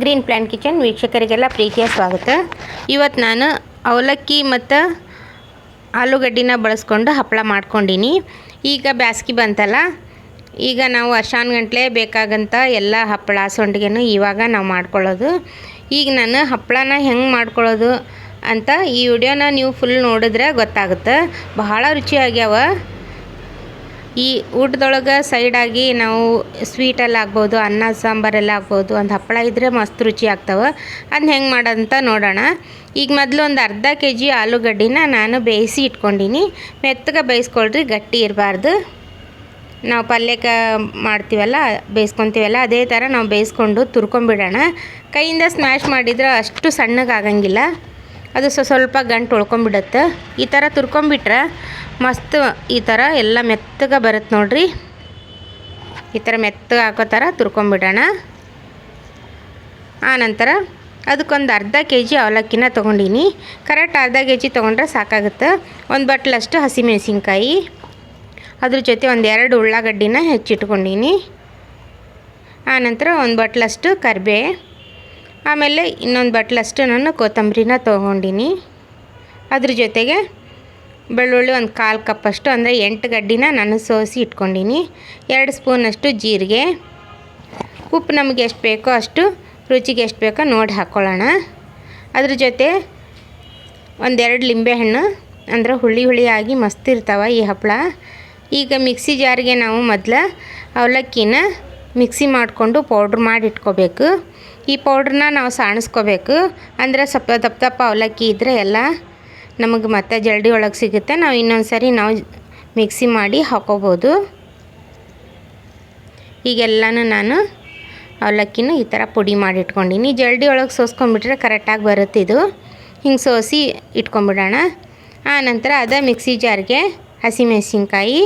Green plant kitchen ವೀಕ್ಷಕರಿಗೆಲ್ಲ ಪ್ರೀತಿಯ ಸ್ವಾಗತ. ಇವತ್ತು ನಾನು ಅವಲಕ್ಕಿ ಮತ್ತು ಆಲೂಗಡ್ಡಿನ ಬಳಸ್ಕೊಂಡು ಹಪ್ಪಳ ಮಾಡ್ಕೊಂಡೀನಿ. ಈಗ ಬ್ಯಾಸ್ಗೆ ಬಂತಲ್ಲ, ಈಗ ನಾವು ವರ್ಷಾನ್ಗಂಟ್ಲೆ ಬೇಕಾಗಂತ ಎಲ್ಲ ಹಪ್ಪಳ ಸಂಡಿಗೆನೂ ಇವಾಗ ನಾವು ಮಾಡ್ಕೊಳ್ಳೋದು. ಈಗ ನಾನು ಹಪ್ಪಳನ ಹೆಂಗೆ ಮಾಡ್ಕೊಳ್ಳೋದು ಅಂತ ಈ ವಿಡಿಯೋನ ನೀವು ಫುಲ್ ನೋಡಿದ್ರೆ ಗೊತ್ತಾಗುತ್ತೆ. ಬಹಳ ರುಚಿಯಾಗ್ಯಾವ. ಈ ಊಟದೊಳಗೆ ಸೈಡಾಗಿ ನಾವು ಸ್ವೀಟಲ್ಲಿ ಆಗ್ಬೋದು, ಅನ್ನ ಸಾಂಬಾರೆಲ್ಲ ಆಗ್ಬೋದು, ಒಂದು ಹಪ್ಪಳ ಇದ್ದರೆ ಮಸ್ತ್ ರುಚಿ ಆಗ್ತವೆ. ಅದನ್ನ ಹೆಂಗೆ ಮಾಡೋದಂತ ನೋಡೋಣ. ಈಗ ಮೊದಲು ಒಂದು ಅರ್ಧ ಕೆ ಜಿ ಆಲೂಗಡ್ಡಿನ ನಾನು ಬೇಯಿಸಿ ಇಟ್ಕೊಂಡೀನಿ. ಮೆತ್ತಗೆ ಬೇಯಿಸ್ಕೊಳ್ರಿ, ಗಟ್ಟಿ ಇರಬಾರ್ದು. ನಾವು ಪಲ್ಯಕ್ಕೆ ಮಾಡ್ತೀವಲ್ಲ, ಬೇಯಿಸ್ಕೊತೀವಲ್ಲ, ಅದೇ ಥರ ನಾವು ಬೇಯಿಸ್ಕೊಂಡು ತುರ್ಕೊಂಬಿಡೋಣ. ಕೈಯಿಂದ ಸ್ಮ್ಯಾಶ್ ಮಾಡಿದ್ರೆ ಅಷ್ಟು ಸಣ್ಣಗೆ ಆಗಂಗಿಲ್ಲ ಅದು ಸ್ವ ಸ್ವಲ್ಪ ಗಂಟು ಉಳ್ಕೊಂಬಿಡತ್ತೆ. ಈ ಥರ ತುರ್ಕೊಂಬಿಟ್ರೆ ಮಸ್ತ್ ಈ ಥರ ಎಲ್ಲ ಮೆತ್ತಗೆ ಬರುತ್ತೆ ನೋಡ್ರಿ. ಈ ಥರ ಮೆತ್ತಗೆ ಹಾಕೋ ಥರ ತುರ್ಕೊಂಬಿಡೋಣ. ಆನಂತರ ಅದಕ್ಕೊಂದು ಅರ್ಧ ಕೆ ಜಿ ಅವಲಕ್ಕಿನ ತೊಗೊಂಡೀನಿ. ಕರೆಕ್ಟ್ ಅರ್ಧ ಕೆ ಜಿ ತೊಗೊಂಡ್ರೆ ಸಾಕಾಗುತ್ತೆ. ಒಂದು ಬಟ್ಲಷ್ಟು ಹಸಿಮೆಣಸಿನ್ಕಾಯಿ. ಅದ್ರ ಜೊತೆ ಒಂದು ಎರಡು ಉಳ್ಳಾಗಡ್ಡಿನ ಹೆಚ್ಚಿಟ್ಕೊಂಡೀನಿ. ಆನಂತರ ಒಂದು ಬಟ್ಲಷ್ಟು ಕರಿಬೇ. ಆಮೇಲೆ ಇನ್ನೊಂದು ಬಟ್ಲಷ್ಟು ನಾನು ಕೊತ್ತಂಬರಿನ ತೊಗೊಂಡಿನಿ. ಅದ್ರ ಜೊತೆಗೆ ಬೆಳ್ಳುಳ್ಳಿ ಒಂದು ಕಾಲು ಕಪ್ಪಷ್ಟು ಅಂದರೆ ಎಂಟು ಗಡ್ಡಿನ ನಾನು ಸೋಸಿ ಇಟ್ಕೊಂಡಿನಿ. ಎರಡು ಸ್ಪೂನಷ್ಟು ಜೀರಿಗೆ. ಉಪ್ಪು ನಮಗೆ ಎಷ್ಟು ಬೇಕೋ ಅಷ್ಟು, ರುಚಿಗೆ ಎಷ್ಟು ಬೇಕೋ ನೋಡಿ ಹಾಕ್ಕೊಳ್ಳೋಣ ಅದ್ರ ಜೊತೆ ಒಂದೆರಡು ಲಿಂಬೆಹಣ್ಣು ಅಂದರೆ ಹುಳಿ ಹುಳಿಯಾಗಿ ಮಸ್ತ್ ಇರ್ತಾವೆ ಈ ಹಪ್ಪಳ ಈಗ ಮಿಕ್ಸಿ ಜಾರಿಗೆ ನಾವು ಮೊದಲು ಅವಲಕ್ಕಿನ ಮಿಕ್ಸಿ ಮಾಡಿಕೊಂಡು ಪೌಡ್ರ್ ಮಾಡಿ ಇಟ್ಕೋಬೇಕು. ಈ ಪೌಡ್ರನ್ನ ನಾವು ಸಾಣಿಸ್ಕೋಬೇಕು. ಅಂದರೆ ಸ್ವಲ್ಪ ದಪ್ಪ ದಪ್ಪ ಅವಲಕ್ಕಿ ಇದ್ದರೆ ಎಲ್ಲ ನಮಗೆ ಮತ್ತೆ ಜಲ್ಡಿ ಒಳಗೆ ಸಿಗುತ್ತೆ. ನಾವು ಇನ್ನೊಂದು ಸರಿ ನಾವು ಮಿಕ್ಸಿ ಮಾಡಿ ಹಾಕೋಬೋದು. ಈಗೆಲ್ಲನೂ ನಾನು ಅವಲಕ್ಕಿನ ಈ ಥರ ಪುಡಿ ಮಾಡಿ ಇಟ್ಕೊಂಡಿನಿ. ಜಲ್ಡಿ ಒಳಗೆ ಸೋಸ್ಕೊಂಡ್ಬಿಟ್ರೆ ಕರೆಕ್ಟಾಗಿ ಬರುತ್ತೆ ಇದು. ಹಿಂಗೆ ಸೋಸಿ ಇಟ್ಕೊಂಬಿಡೋಣ ಆನಂತರ ಅದೇ ಮಿಕ್ಸಿ ಜಾರ್ಗೆ ಹಸಿಮೆಣಸಿನ್ಕಾಯಿ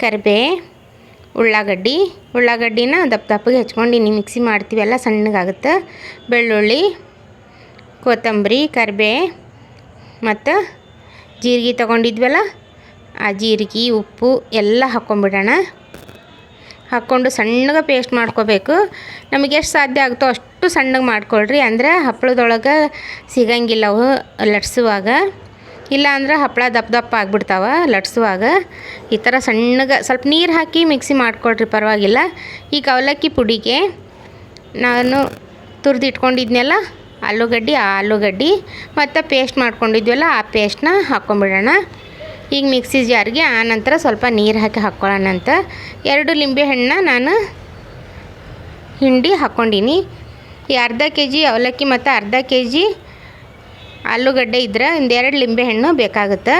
ಕರಿಬೇ ಉಳ್ಳಾಗಡ್ಡಿ, ಉಳ್ಳಾಗಡ್ಡಿನ ದಪ್ಪ ದಪ್ಪಗೆ ಹೆಚ್ಕೊಂಡಿನಿ ಮಿಕ್ಸಿ ಮಾಡ್ತೀವಲ್ಲ ಸಣ್ಣಗಾಗುತ್ತೆ. ಬೆಳ್ಳುಳ್ಳಿ, ಕೊತ್ತಂಬರಿ, ಕರಿಬೇ ಮತ್ತು ಜೀರಿಗೆ ತೊಗೊಂಡಿದ್ವಲ್ಲ, ಆ ಜೀರಿಗೆ, ಉಪ್ಪು ಎಲ್ಲ ಹಾಕ್ಕೊಂಬಿಡೋಣ. ಹಾಕ್ಕೊಂಡು ಸಣ್ಣಗೆ ಪೇಸ್ಟ್ ಮಾಡ್ಕೋಬೇಕು. ನಮಗೆ ಎಷ್ಟು ಸಾಧ್ಯ ಆಗುತ್ತೋ ಅಷ್ಟು ಸಣ್ಣಗೆ ಮಾಡ್ಕೊಳ್ರಿ. ಅಂದರೆ ಹಪ್ಪಳದೊಳಗೆ ಸಿಗಂಗಿಲ್ಲ ಅವು ಲಟ್ಸುವಾಗ. ಇಲ್ಲ ಅಂದ್ರೆ ಹಪ್ಪಳ ದಪ್ಪ ದಪ್ಪ ಆಗ್ಬಿಡ್ತಾವ ಲಟ್ಸುವಾಗ. ಈ ಥರ ಸಣ್ಣಗೆ ಸ್ವಲ್ಪ ನೀರು ಹಾಕಿ ಮಿಕ್ಸಿ ಮಾಡ್ಕೊಳ್ರಿ ಪರವಾಗಿಲ್ಲ. ಈಗ ಅವಲಕ್ಕಿ ಪುಡಿಗೆ ನಾನು ತುರಿದಿಟ್ಕೊಂಡಿದ್ನೆಲ್ಲ, ಆಲೂಗಡ್ಡಿ ಆಲೂಗಡ್ಡೆ ಆ ಆಲೂಗಡ್ಡೆ ಮತ್ತು ಪೇಸ್ಟ್ ಮಾಡ್ಕೊಂಡಿದ್ವಲ್ಲ, ಆ ಪೇಸ್ಟ್ನ ಹಾಕ್ಕೊಂಬಿಡೋಣ. ಈಗ ಮಿಕ್ಸಿ ಜಾರ್ಗೆ ಆನಂತರ ಸ್ವಲ್ಪ ನೀರು ಹಾಕಿ ಹಾಕ್ಕೊಳ್ಳೋಣ ಅಂತ. ಎರಡು ಲಿಂಬೆ ಹಣ್ಣನ್ನ ನಾನು ಹಿಂಡಿ ಹಾಕ್ಕೊಂಡೀನಿ. ಈ ಅರ್ಧ ಕೆ ಜಿ ಅವಲಕ್ಕಿ ಮತ್ತು ಅರ್ಧ ಕೆ ಜಿ ಆಲೂಗಡ್ಡೆ ಇದ್ರೆ ಒಂದೆರಡು ಲಿಂಬೆಹಣ್ಣು ಬೇಕಾಗುತ್ತೆ.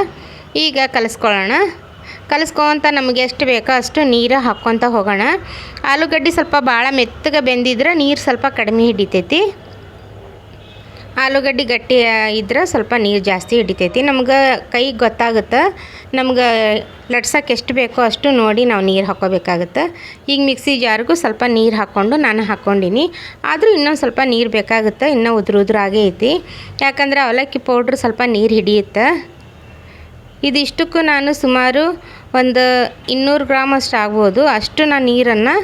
ಈಗ ಕಲಿಸ್ಕೊಳ್ಳೋಣ. ಕಲಿಸ್ಕೊಂತ ನಮಗೆ ಎಷ್ಟು ಬೇಕೋ ಅಷ್ಟು ನೀರು ಹಾಕ್ಕೊತ ಹೋಗೋಣ. ಆಲೂಗಡ್ಡೆ ಸ್ವಲ್ಪ ಭಾಳ ಮೆತ್ತಗೆ ಬೆಂದಿದ್ರೆ ನೀರು ಸ್ವಲ್ಪ ಕಡಿಮೆ ಹಿಡಿತೈತಿ. ಆಲೂಗಡ್ಡೆ ಗಟ್ಟಿ ಇದ್ರೆ ಸ್ವಲ್ಪ ನೀರು ಜಾಸ್ತಿ ಹಿಡಿತೈತಿ. ನಮ್ಗೆ ಕೈಗೆ ಗೊತ್ತಾಗುತ್ತೆ. ನಮ್ಗೆ ಲಟ್ಸಕ್ಕೆ ಎಷ್ಟು ಬೇಕೋ ಅಷ್ಟು ನೋಡಿ ನಾವು ನೀರು ಹಾಕೋಬೇಕಾಗುತ್ತೆ. ಈಗ ಮಿಕ್ಸಿ ಜಾರಿಗೂ ಸ್ವಲ್ಪ ನೀರು ಹಾಕ್ಕೊಂಡು ನಾನು ಹಾಕ್ಕೊಂಡಿನಿ ಆದರೂ ಇನ್ನೊಂದು ಸ್ವಲ್ಪ ನೀರು ಬೇಕಾಗುತ್ತೆ, ಇನ್ನೂ ಉದುರು ಆಗೇ ಐತಿ. ಯಾಕಂದರೆ ಅವಲಕ್ಕಿ ಪೌಡ್ರ್ ಸ್ವಲ್ಪ ನೀರು ಹಿಡಿಯುತ್ತೆ. ಇದಿಷ್ಟಕ್ಕೂ ನಾನು ಸುಮಾರು ಒಂದು ಇನ್ನೂರು ಗ್ರಾಮ್ ಅಷ್ಟು ಆಗ್ಬೋದು. ಅಷ್ಟು ನಾನು ನೀರನ್ನು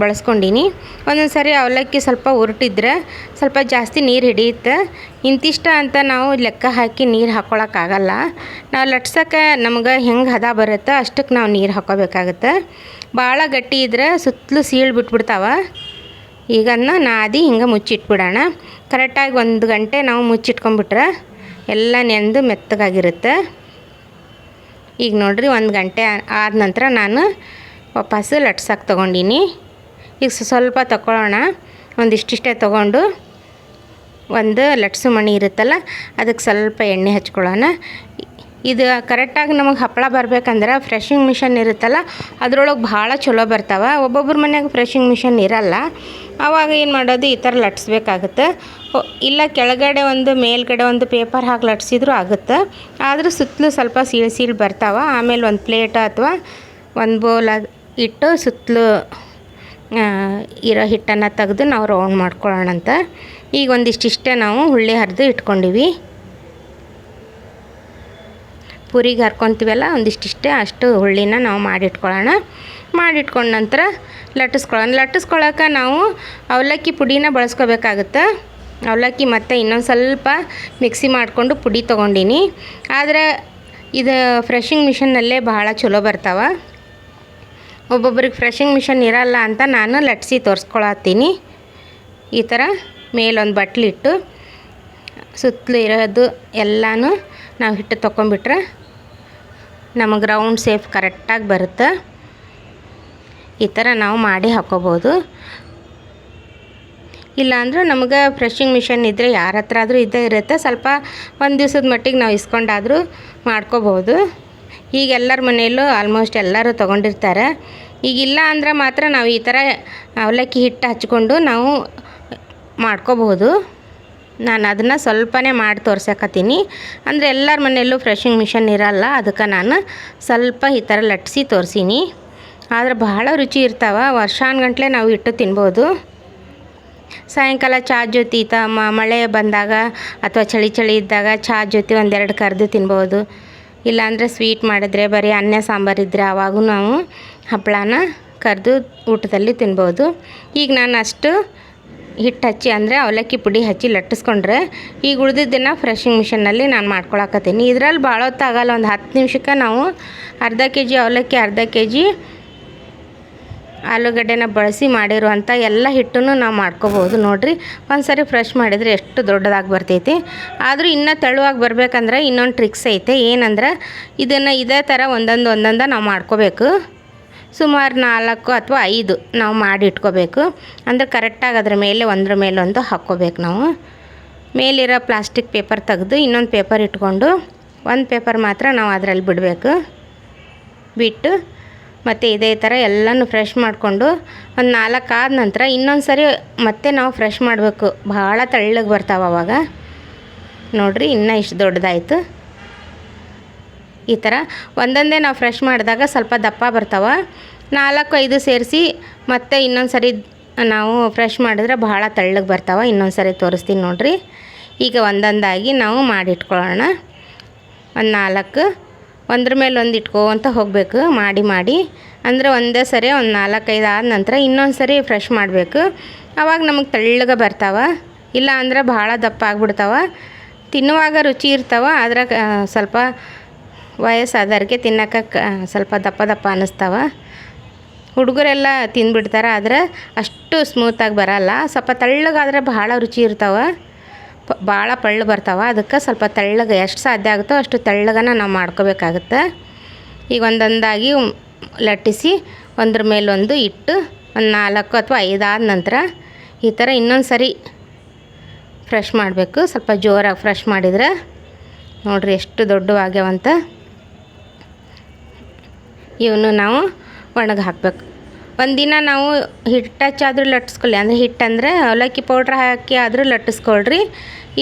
ಬಳಸ್ಕೊಂಡೀನಿ. ಒಂದೊಂದು ಸಾರಿ ಅವಲಕ್ಕಿ ಸ್ವಲ್ಪ ಉರುಟಿದ್ರೆ ಸ್ವಲ್ಪ ಜಾಸ್ತಿ ನೀರು ಹಿಡಿಯುತ್ತೆ. ಇಂತಿಷ್ಟ ಅಂತ ನಾವು ಲೆಕ್ಕ ಹಾಕಿ ನೀರು ಹಾಕ್ಕೊಳಕ್ಕಾಗಲ್ಲ ನಾವು ಲಟ್ಸಕ್ಕೆ ನಮ್ಗೆ ಹೆಂಗೆ ಹದ ಬರುತ್ತೋ ಅಷ್ಟಕ್ಕೆ ನಾವು ನೀರು ಹಾಕ್ಕೋಬೇಕಾಗತ್ತೆ ಭಾಳ ಗಟ್ಟಿ ಇದ್ರೆ ಸುತ್ತಲೂ ಸೀಳು ಬಿಟ್ಬಿಡ್ತಾವೆ. ಈಗ ನಾದಿ ಹಿಂಗೆ ಮುಚ್ಚಿಟ್ಬಿಡೋಣ. ಕರೆಕ್ಟಾಗಿ ಒಂದು ಗಂಟೆ ನಾವು ಮುಚ್ಚಿಟ್ಕೊಂಡ್ಬಿಟ್ರೆ ಎಲ್ಲ ನೆಂದು ಮೆತ್ತಗಾಗಿರುತ್ತೆ. ಈಗ ನೋಡಿರಿ ಒಂದು ಗಂಟೆ ಆದ ನಂತರ ನಾನು ವಾಪಸ್ಸು ಲಟ್ಸಕ್ಕೆ ತೊಗೊಂಡೀನಿ. ಈಗ ಸ್ವಲ್ಪ ತಗೊಳ್ಳೋಣ ಒಂದಿಷ್ಟಿಷ್ಟೇ ತೊಗೊಂಡು ಒಂದು ಲಟ್ಸು ಮಣಿ ಇರುತ್ತಲ್ಲ ಅದಕ್ಕೆ ಸ್ವಲ್ಪ ಎಣ್ಣೆ ಹಚ್ಕೊಳ್ಳೋಣ. ಇದು ಕರೆಕ್ಟಾಗಿ ನಮಗೆ ಹಪ್ಪಳ ಬರಬೇಕಂದ್ರೆ ಫ್ರೆಶಿಂಗ್ ಮಿಷನ್ ಇರುತ್ತಲ್ಲ, ಅದ್ರೊಳಗೆ ಭಾಳ ಚಲೋ ಬರ್ತಾವೆ. ಒಬ್ಬೊಬ್ಬರ ಮನೆಯಾಗ ಫ್ರೆಶಿಂಗ್ ಮಿಷನ್ ಇರಲ್ಲ. ಆವಾಗ ಏನು ಮಾಡೋದು, ಈ ಥರ ಲಟ್ಸ್ಬೇಕಾಗುತ್ತೆ. ಇಲ್ಲ ಕೆಳಗಡೆ ಒಂದು, ಮೇಲ್ಗಡೆ ಒಂದು ಪೇಪರ್ ಹಾಕಿ ಲಟ್ಸಿದ್ರೂ ಆಗುತ್ತೆ. ಆದರೂ ಸುತ್ತಲೂ ಸ್ವಲ್ಪ ಸೀಳು ಸೀಳು ಬರ್ತಾವೆ. ಆಮೇಲೆ ಒಂದು ಪ್ಲೇಟ್ ಅಥವಾ ಒಂದು ಬೌಲ್ ಇಟ್ಟು ಸುತ್ತಲೂ ಇರೋ ಹಿಟ್ಟನ್ನು ತೆಗೆದು ನಾವು ರೌಂಡ್ ಮಾಡ್ಕೊಳ್ಳೋಣ ಅಂತ. ಈಗ ಒಂದಿಷ್ಟಿಷ್ಟೇ ನಾವು ಹುಳ್ಳಿ ಹರಿದು ಇಟ್ಕೊಂಡಿವಿ. ಪೂರಿಗೆ ಹರ್ಕೊತೀವಲ್ಲ ಒಂದಿಷ್ಟಿಷ್ಟೇ ಅಷ್ಟು ಹುಳ್ಳಿನ ನಾವು ಮಾಡಿಟ್ಕೊಳ್ಳೋಣ. ಮಾಡಿಟ್ಕೊಂಡ ನಂತರ ಲಟ್ಟಿಸ್ಕೊಳ್ಳೋಣ. ಲಟ್ಟಿಸ್ಕೊಳ್ಳೋಕೆ ನಾವು ಅವಲಕ್ಕಿ ಪುಡಿನ ಬಳಸ್ಕೋಬೇಕಾಗುತ್ತೆ. ಅವಲಕ್ಕಿ ಮತ್ತು ಇನ್ನೊಂದು ಸ್ವಲ್ಪ ಮಿಕ್ಸಿ ಮಾಡಿಕೊಂಡು ಪುಡಿ ತೊಗೊಂಡಿನಿ. ಆದರೆ ಇದು ಫ್ರೆಶಿಂಗ್ ಮಿಷನ್ನಲ್ಲೇ ಬಹಳ ಚಲೋ ಬರ್ತಾವೆ. ಒಬ್ಬೊಬ್ರಿಗೆ ಫ್ರೆಶಿಂಗ್ ಮಿಷನ್ ಇರಲ್ಲ ಅಂತ ನಾನು ಲಟ್ಸಿ ತೋರಿಸ್ಕೊಳತ್ತೀನಿ. ಈ ಥರ ಮೇಲೊಂದು ಬಟ್ಲಿಟ್ಟು ಸುತ್ತಲೂ ಇರೋದು ಎಲ್ಲನೂ ನಾವು ಹಿಟ್ಟು ತೊಗೊಂಬಿಟ್ರೆ ನಮಗೆ ರೌಂಡ್ ಸೇಫ್ ಕರೆಕ್ಟಾಗಿ ಬರುತ್ತೆ. ಈ ಥರ ನಾವು ಮಾಡಿ ಹಾಕೋಬೋದು. ಇಲ್ಲಾಂದ್ರೆ ನಮಗೆ ಫ್ರೆಶಿಂಗ್ ಮಿಷನ್ ಇದ್ದರೆ ಯಾರ ಹತ್ರ ಆದರೂ ಇದ್ದೇ ಇರುತ್ತೆ. ಸ್ವಲ್ಪ ಒಂದು ದಿವ್ಸದ ಮಟ್ಟಿಗೆ ನಾವು ಇಸ್ಕೊಂಡಾದರೂ ಮಾಡ್ಕೋಬೋದು. ಈಗ ಎಲ್ಲರ ಮನೆಯಲ್ಲೂ ಆಲ್ಮೋಸ್ಟ್ ಎಲ್ಲರೂ ತೊಗೊಂಡಿರ್ತಾರೆ. ಈಗ ಇಲ್ಲ ಅಂದ್ರೆ ಮಾತ್ರ ನಾವು ಈ ಥರ ಅವಲಕ್ಕಿ ಹಿಟ್ಟು ಹಚ್ಕೊಂಡು ನಾವು ಮಾಡ್ಕೋಬಹುದು. ನಾನು ಅದನ್ನು ಸ್ವಲ್ಪನೇ ಮಾಡಿ ತೋರ್ಸಕತ್ತೀನಿ. ಅಂದರೆ ಎಲ್ಲರ ಮನೆಯಲ್ಲೂ ಫ್ರೆಶಿಂಗ್ ಮಿಷನ್ ಇರಲ್ಲ, ಅದಕ್ಕೆ ನಾನು ಸ್ವಲ್ಪ ಈ ಥರ ಲಟ್ಸಿ ತೋರಿಸೀನಿ. ಆದರೆ ಬಹಳ ರುಚಿ ಇರ್ತಾವೆ ವರ್ಷಾನ್ಗಂಟ್ಲೆ ನಾವು ಇಟ್ಟು ತಿನ್ಬೋದು. ಸಾಯಂಕಾಲ ಚಾ ಜೊತೆ ತ ಮಳೆ ಬಂದಾಗ ಅಥವಾ ಚಳಿ ಚಳಿ ಇದ್ದಾಗ ಚಾ ಜೊತೆ ಒಂದೆರಡು ಕರೆದು ತಿನ್ಬೋದು. ಇಲ್ಲಾಂದರೆ ಸ್ವೀಟ್ ಮಾಡಿದ್ರೆ, ಬರೀ ಅನ್ನ ಸಾಂಬಾರು ಇದ್ದರೆ ಆವಾಗೂ ನಾವು ಹಪ್ಪಳನ ಕರೆದು ಊಟದಲ್ಲಿ ತಿನ್ಬೋದು. ಈಗ ನಾನು ಅಷ್ಟು ಹಿಟ್ಟು ಹಚ್ಚಿ ಅಂದರೆ ಅವಲಕ್ಕಿ ಪುಡಿ ಹಚ್ಚಿ ಲಟ್ಟಿಸ್ಕೊಂಡ್ರೆ ಈಗ ಉಳಿದಿದ್ದನ್ನು ಫ್ರೆಶಿಂಗ್ ಮಿಷನ್ನಲ್ಲಿ ನಾನು ಮಾಡ್ಕೊಳಕತ್ತೀನಿ. ಇದರಲ್ಲಿ ಭಾಳ ಹೊತ್ತಾಗಲ್ಲ ಒಂದು ಹತ್ತು ನಿಮಿಷಕ್ಕೆ ನಾವು ಅರ್ಧ ಕೆ ಜಿ ಅವಲಕ್ಕಿ, ಅರ್ಧ ಕೆ ಜಿ ಆಲೂಗಡ್ಡೆನ ಬಳಸಿ ಮಾಡಿರುವಂಥ ಎಲ್ಲ ಹಿಟ್ಟನ್ನು ನಾವು ಮಾಡ್ಕೋಬೋದು. ನೋಡಿರಿ ಒಂದು ಸರಿ ಫ್ರೆಶ್ ಮಾಡಿದರೆ ಎಷ್ಟು ದೊಡ್ಡದಾಗಿ ಬರ್ತೈತಿ. ಆದರೂ ಇನ್ನೂ ತೆಳುವಾಗಿ ಬರಬೇಕಂದ್ರೆ ಇನ್ನೊಂದು ಟ್ರಿಕ್ಸ್ ಐತೆ. ಏನಂದ್ರೆ, ಇದನ್ನು ಇದೇ ಥರ ಒಂದೊಂದು ಒಂದೊಂದು ನಾವು ಮಾಡ್ಕೋಬೇಕು. ಸುಮಾರು ನಾಲ್ಕು ಅಥವಾ ಐದು ನಾವು ಮಾಡಿ ಇಟ್ಕೋಬೇಕು ಅಂದರೆ ಕರೆಕ್ಟಾಗಿ ಅದ್ರ ಮೇಲೆ, ಒಂದ್ರ ಮೇಲೆ ಒಂದು ಹಾಕ್ಕೋಬೇಕು ನಾವು. ಮೇಲಿರೋ ಪ್ಲಾಸ್ಟಿಕ್ ಪೇಪರ್ ತೆಗೆದು ಇನ್ನೊಂದು ಪೇಪರ್ ಇಟ್ಕೊಂಡು, ಒಂದು ಪೇಪರ್ ಮಾತ್ರ ನಾವು ಅದರಲ್ಲಿ ಬಿಡಬೇಕು. ಬಿಟ್ಟು ಮತ್ತು ಇದೇ ಥರ ಎಲ್ಲನೂ ಫ್ರೆಶ್ ಮಾಡಿಕೊಂಡು ಒಂದು ನಾಲ್ಕು ಆದ ನಂತರ ಇನ್ನೊಂದು ಸರಿ ಮತ್ತೆ ನಾವು ಫ್ರೆಶ್ ಮಾಡಬೇಕು. ಭಾಳ ತೆಳ್ಳಗೆ ಬರ್ತಾವೆ ಅವಾಗ. ನೋಡಿರಿ ಇನ್ನೂ ಇಷ್ಟು ದೊಡ್ಡದಾಯಿತು. ಈ ಥರ ಒಂದೊಂದೇ ನಾವು ಫ್ರೆಶ್ ಮಾಡಿದಾಗ ಸ್ವಲ್ಪ ದಪ್ಪ ಬರ್ತಾವೆ. ನಾಲ್ಕು ಐದು ಸೇರಿಸಿ ಮತ್ತೆ ಇನ್ನೊಂದು ಸರಿ ನಾವು ಫ್ರೆಶ್ ಮಾಡಿದ್ರೆ ಭಾಳ ತೆಳ್ಳಗೆ ಬರ್ತಾವೆ. ಇನ್ನೊಂದು ಸರಿ ತೋರಿಸ್ತೀನಿ ನೋಡಿರಿ. ಈಗ ಒಂದೊಂದಾಗಿ ನಾವು ಮಾಡಿಟ್ಕೊಳ್ಳೋಣ. ಒಂದು ನಾಲ್ಕು ಒಂದ್ರ ಮೇಲೆ ಒಂದು ಇಟ್ಕೋವಂತ ಹೋಗಬೇಕು. ಮಾಡಿ ಮಾಡಿ. ಅಂದರೆ ಒಂದೇ ಸರಿ ಒಂದು ನಾಲ್ಕೈದು ಆದ ನಂತರ ಇನ್ನೊಂದು ಸರಿ ಫ್ರೆಶ್ ಮಾಡಬೇಕು. ಆವಾಗ ನಮಗೆ ತೆಳ್ಳಗೆ ಬರ್ತಾವೆ. ಇಲ್ಲ ಅಂದ್ರೆ ಭಾಳ ದಪ್ಪ ಆಗ್ಬಿಡ್ತಾವೆ. ತಿನ್ನುವಾಗ ರುಚಿ ಇರ್ತಾವೆ. ಆದ್ರೆ ಸ್ವಲ್ಪ ವಯಸ್ಸಾದವ್ರಿಗೆ ತಿನ್ನೋಕೆ ಸ್ವಲ್ಪ ದಪ್ಪ ದಪ್ಪ ಅನ್ನಿಸ್ತಾವೆ ಹುಡುಗರೆಲ್ಲ ತಿಂದುಬಿಡ್ತಾರೆ. ಆದರೆ ಅಷ್ಟು ಸ್ಮೂತಾಗಿ ಬರಲ್ಲ. ಸ್ವಲ್ಪ ತೆಳ್ಳಗಾದ್ರೆ ಭಾಳ ರುಚಿ ಇರ್ತಾವೆ. ಭಾಳ ಪಳ್ಳು ಬರ್ತಾವೆ. ಅದಕ್ಕೆ ಸ್ವಲ್ಪ ತೆಳ್ಳಗೆ ಎಷ್ಟು ಸಾಧ್ಯ ಆಗುತ್ತೋ ಅಷ್ಟು ತೆಳ್ಳಗನ ನಾವು ಮಾಡ್ಕೋಬೇಕಾಗುತ್ತೆ. ಈಗ ಒಂದೊಂದಾಗಿ ಲಟ್ಟಿಸಿ ಒಂದ್ರ ಮೇಲೊಂದು ಇಟ್ಟು ಒಂದು ನಾಲ್ಕು ಅಥವಾ ಐದಾದ ನಂತರ ಈ ಥರ ಇನ್ನೊಂದು ಸರಿ ಫ್ರೆಶ್ ಮಾಡಬೇಕು. ಸ್ವಲ್ಪ ಜೋರಾಗಿ ಫ್ರೆಶ್ ಮಾಡಿದರೆ ನೋಡಿರಿ ಎಷ್ಟು ದೊಡ್ಡವಾಗ್ಯಾವಂತ. ಇವನು ನಾವು ಒಣಗಿ ಹಾಕಬೇಕು. ಒಂದಿನ ನಾವು ಹಿಟ್ಟು ಹಚ್ಚಾದ್ರೂ ಲಟ್ಟಿಸ್ಕೊಳ್ಳಿ. ಅಂದರೆ ಹಿಟ್ಟು ಅಂದರೆ ಅವಲಕ್ಕಿ ಪೌಡ್ರ್ ಹಾಕಿ ಆದರೂ ಲಟ್ಟಿಸ್ಕೊಳ್ರಿ.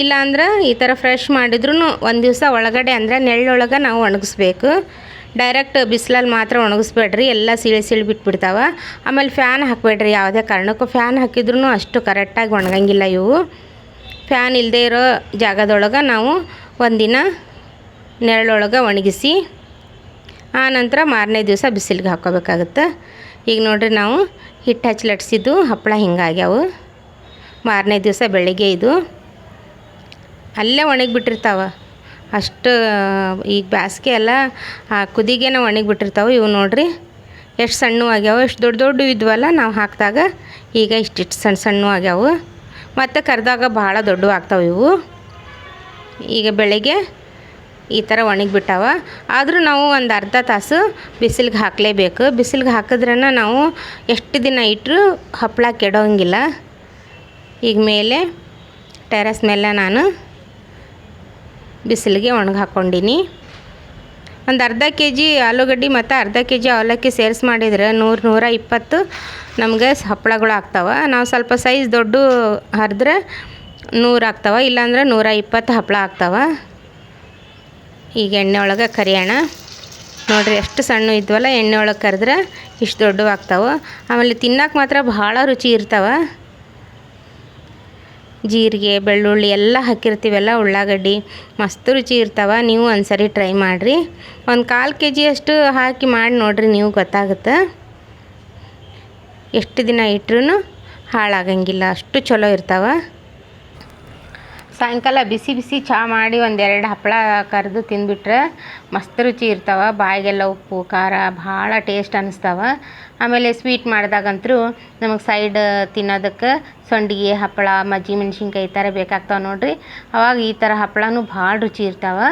ಇಲ್ಲಾಂದ್ರೆ ಈ ಥರ ಫ್ರೆಶ್ ಮಾಡಿದ್ರೂ ಒಂದು ದಿವಸ ಒಳಗಡೆ ಅಂದರೆ ನೆಳ್ಳೊಳಗೆ ನಾವು ಒಣಗಿಸ್ಬೇಕು. ಡೈರೆಕ್ಟ್ ಬಿಸಿಲಲ್ಲಿ ಮಾತ್ರ ಒಣಗಿಸ್ಬೇಡ್ರಿ. ಎಲ್ಲ ಸೀಳಿ ಸೀಳಿ ಬಿಟ್ಬಿಡ್ತಾವೆ. ಆಮೇಲೆ ಫ್ಯಾನ್ ಹಾಕಬೇಡ್ರಿ. ಯಾವುದೇ ಕಾರಣಕ್ಕೂ ಫ್ಯಾನ್ ಹಾಕಿದ್ರೂ ಅಷ್ಟು ಕರೆಕ್ಟಾಗಿ ಒಣಗಂಗಿಲ್ಲ ಇವು. ಫ್ಯಾನ್ ಇಲ್ಲದೆ ಇರೋ ಜಾಗದೊಳಗೆ ನಾವು ಒಂದಿನ ನೆರಳೊಳಗೆ ಒಣಗಿಸಿ, ಆ ನಂತರ ಮಾರನೇ ದಿವಸ ಬಿಸಿಲಿಗೆ ಹಾಕ್ಕೋಬೇಕಾಗುತ್ತೆ ಈಗ ನೋಡ್ರಿ ನಾವು ಹಿಟ್ಟು ಹಚ್ಚಿ ಲಟ್ಸಿದ್ದು ಹಪ್ಪಳ ಹಿಂಗಾಗ್ಯಾವು. ಮಾರನೇ ದಿವಸ ಬೆಳಿಗ್ಗೆ ಇದು. ಅಲ್ಲೇ ಒಣಗಿಬಿಟ್ಟಿರ್ತಾವೆ ಅಷ್ಟು ಈಗ ಬೇಸ್ಗೆ ಎಲ್ಲ, ಆ ಕುದಿಗೆನ ಒಣಗಿಬಿಟ್ಟಿರ್ತಾವೆ ಇವು ನೋಡ್ರಿ. ಎಷ್ಟು ಸಣ್ಣ ಆಗ್ಯಾವ, ಎಷ್ಟು ದೊಡ್ಡ ದೊಡ್ಡ ಇದ್ವಲ್ಲ ನಾವು ಹಾಕಿದಾಗ ಈಗ ಇಷ್ಟಿಷ್ಟು ಸಣ್ಣ ಸಣ್ಣ ಆಗ್ಯಾವು. ಮತ್ತು ಕರೆದಾಗ ಭಾಳ ದೊಡ್ಡ ಆಗ್ತಾವೆ ಇವು. ಈಗ ಬೆಳಗ್ಗೆ ಈ ಥರ ಒಣಗಿಬಿಟ್ಟಾವ. ಆದರೂ ನಾವು ಒಂದು ಅರ್ಧ ತಾಸು ಬಿಸಿಲಿಗೆ ಹಾಕಲೇಬೇಕು. ಬಿಸಿಲಿಗೆ ಹಾಕಿದ್ರೇ ನಾವು ಎಷ್ಟು ದಿನ ಇಟ್ಟರು ಹಪ್ಪಳ ಕೆಡೋಂಗಿಲ್ಲ. ಈಗ ಮೇಲೆ ಟೆರಸ್ ಮೇಲೆ ನಾನು ಬಿಸಿಲಿಗೆ ಒಣಗಿ ಹಾಕ್ಕೊಂಡೀನಿ ಒಂದು ಅರ್ಧ ಕೆ ಜಿ ಆಲೂಗಡ್ಡೆ ಮತ್ತು ಅರ್ಧ ಕೆ ಜಿ ಅವಲಕ್ಕಿ ಸೇರಿಸಿ ಮಾಡಿದರೆ ನೂರು ನೂರ ಇಪ್ಪತ್ತು ನಮಗೆ ಹಪ್ಪಳಗಳು ಆಗ್ತಾವೆ. ನಾವು ಸ್ವಲ್ಪ ಸೈಜ್ ದೊಡ್ಡ ಹರಿದ್ರೆ ನೂರು ಆಗ್ತಾವೆ, ಇಲ್ಲಾಂದ್ರೆ ನೂರ ಇಪ್ಪತ್ತು ಹಪ್ಪಳ ಆಗ್ತಾವೆ. ಈಗ ಎಣ್ಣೆ ಒಳಗೆ ಕರಿಯೋಣ. ನೋಡಿರಿ ಎಷ್ಟು ಸಣ್ಣ ಇದ್ವಲ್ಲ, ಎಣ್ಣೆ ಒಳಗೆ ಕರೆದ್ರೆ ಇಷ್ಟು ದೊಡ್ಡವು ಆಗ್ತಾವೆ ಆಮೇಲೆ ತಿನ್ನಕ್ಕೆ ಮಾತ್ರ ಭಾಳ ರುಚಿ ಇರ್ತಾವೆ. ಜೀರಿಗೆ, ಬೆಳ್ಳುಳ್ಳಿ ಎಲ್ಲ ಹಾಕಿರ್ತೀವಲ್ಲ, ಉಳ್ಳಾಗಡ್ಡಿ, ಮಸ್ತ್ ರುಚಿ ಇರ್ತಾವೆ. ನೀವು ಒಂದ್ಸರಿ ಟ್ರೈ ಮಾಡಿರಿ. ಒಂದು ಕಾಲು ಕೆ ಜಿಯಷ್ಟು ಹಾಕಿ ಮಾಡಿ ನೋಡಿರಿ ನೀವು ಗೊತ್ತಾಗುತ್ತೆ. ಎಷ್ಟು ದಿನ ಇಟ್ರೂ ಹಾಳಾಗಂಗಿಲ್ಲ, ಅಷ್ಟು ಚಲೋ ಇರ್ತಾವೆ. ಸಾಯಂಕಾಲ ಬಿಸಿ ಬಿಸಿ ಚಹಾ ಮಾಡಿ ಒಂದೆರಡು ಹಪ್ಪಳ ಕರೆದು ತಿಂದ್ಬಿಟ್ರೆ ಮಸ್ತ್ ರುಚಿ ಇರ್ತಾವೆ. ಬಾಯಿಗೆಲ್ಲ ಉಪ್ಪು, ಖಾರ ಭಾಳ ಟೇಸ್ಟ್ ಅನ್ನಿಸ್ತಾವೆ ಆಮೇಲೆ ಸ್ವೀಟ್ ಮಾಡಿದಾಗಂತೂ ನಮಗೆ ಸೈಡ್ ತಿನ್ನೋದಕ್ಕೆ ಸಂಡಿಗೆ ಹಪ್ಪಳ ಮಜ್ಜಿ, ಮೆಣಸಿನ್ಕಾಯಿ ಈ ಥರ ಬೇಕಾಗ್ತಾವೆ ನೋಡಿರಿ. ಅವಾಗ ಈ ಥರ ಹಪ್ಪಳನೂ ಭಾಳ ರುಚಿ ಇರ್ತಾವೆ.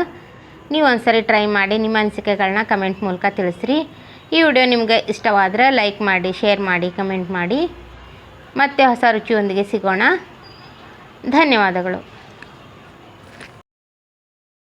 ನೀವು ಒಂದ್ಸರಿ ಟ್ರೈ ಮಾಡಿ ನಿಮ್ಮ ಅನಿಸಿಕೆಗಳನ್ನ ಕಮೆಂಟ್ ಮೂಲಕ ತಿಳಿಸ್ರಿ. ಈ ವಿಡಿಯೋ ನಿಮ್ಗೆ ಇಷ್ಟವಾದರೆ ಲೈಕ್ ಮಾಡಿ, ಶೇರ್ ಮಾಡಿ, ಕಮೆಂಟ್ ಮಾಡಿ. ಮತ್ತೆ ಹೊಸ ರುಚಿಯೊಂದಿಗೆ ಸಿಗೋಣ. ಧನ್ಯವಾದಗಳು.